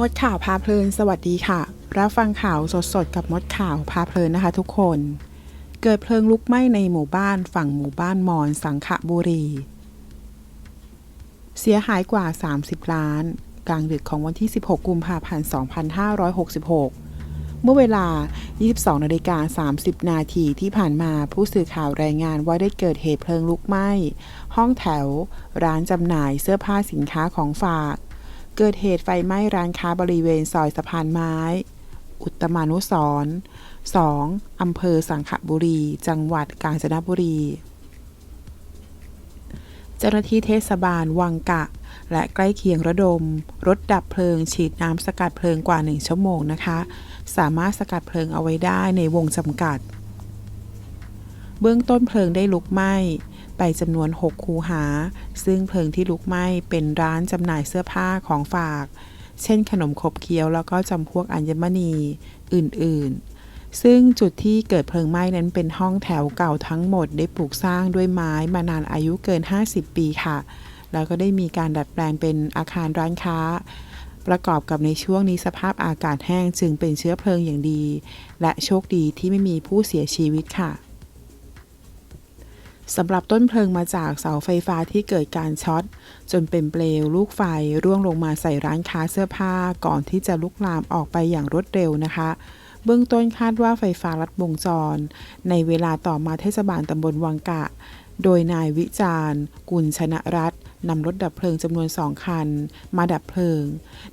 มดข่าวพาเพลิน สวัสดีค่ะ รับฟังข่าวสดๆ กับมดข่าวพาเพลินนะคะทุกคน เกิดเพลิงลุกไหม้ในหมู่บ้านฝั่งหมู่บ้านมอนสังขบุรี เสียหายกว่า 30 ล้าน กลางดึกของวันที่ 16 กุมภาพันธ์ 2566 เมื่อเวลา 22นาฬิกา30 นาทีที่ผ่านมาผู้สื่อข่าวรายงานว่าได้เกิดเหตุเพลิงลุกไหม้ ห้องแถว ร้านจำหน่ายเสื้อผ้าสินค้าของฝาก เกิดเหตุไฟไหม้ร้านค้าบริเวณซอยสะพานไม้ อุตมานุสร์ 2. อำเภอสังขบุรี จังหวัดกาญจนบุรี เจ้าหน้าที่เทศบาลวังกะ และใกล้เคียงระดม รถดับเพลิงฉีดน้ำสกัดเพลิงกว่า 1 ชั่วโมงนะคะ สามารถสกัดเพลิงเอาไว้ได้ในวงจำกัด เบื้องต้นเพลิงได้ลุกไหม้ ไปจำนวน 6 คูหา ซึ่งเพลิงที่ลุกไหม้เป็นร้านจำหน่ายเสื้อผ้าของฝาก เช่นขนมขบเคี้ยวแล้วก็จำพวกอัญมณีอื่นๆ ซึ่งจุดที่เกิดเพลิงไหม้นั้นเป็นห้องแถวเก่าทั้งหมด ได้ปลูกสร้างด้วยไม้มานานอายุเกิน 50 ปีค่ะ แล้วก็ได้มีการดัดแปลงเป็นอาคารร้านค้าประกอบกับในช่วงนี้สภาพอากาศแห้งจึงเป็นเชื้อเพลิงอย่างดี และโชคดีที่ไม่มีผู้เสียชีวิตค่ะ สำหรับต้นเพลิงมาจากเสาไฟฟ้าที่เกิดการช็อต จนเป็นเปลวลูกไฟร่วงลงมาใส่ร้านค้าเสื้อผ้าก่อนที่จะลุกลามออกไปอย่างรวดเร็วนะคะ เบื้องต้นคาดว่าไฟฟ้าลัดวงจร ในเวลาต่อมาเทศบาลตำบลวังกะ โดยนายวิจารณ์ กุลชนะรัตน์นำรถดับเพลิงจำนวนสองคัน มาดับเพลิง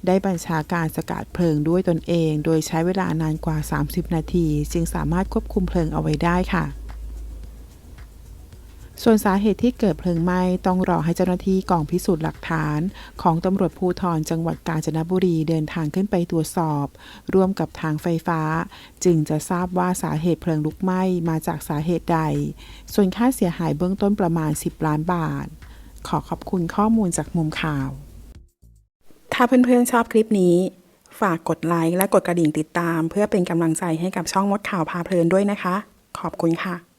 ได้บัญชาการสกัดเพลิงด้วยตนเอง โดยใช้เวลานานกว่า 30 นาที จึงสามารถควบคุมเพลิงเอาไว้ได้ค่ะ ส่วนสาเหตุที่เกิดเพลิงไหม้ต้องรอให้เจ้าหน้าที่กองพิสูจน์หลักฐาน ของตำรวจภูธรจังหวัดกาญจนบุรีเดินทางขึ้นไปตรวจสอบ ร่วมกับทางไฟฟ้า จึงจะทราบว่าสาเหตุเพลิงลุกไหม้มาจากสาเหตุใด ส่วนค่าเสียหายเบื้องต้นประมาณ 10 ล้านบาท ขอขอบคุณข้อมูลจากมุมข่าว ถ้าเพื่อนๆชอบคลิปนี้ ฝากกดไลค์และกดกระดิ่งติดตาม เพื่อเป็นกำลังใจให้กับช่องมดข่าวพาเพลินด้วยนะคะ ขอบคุณค่ะ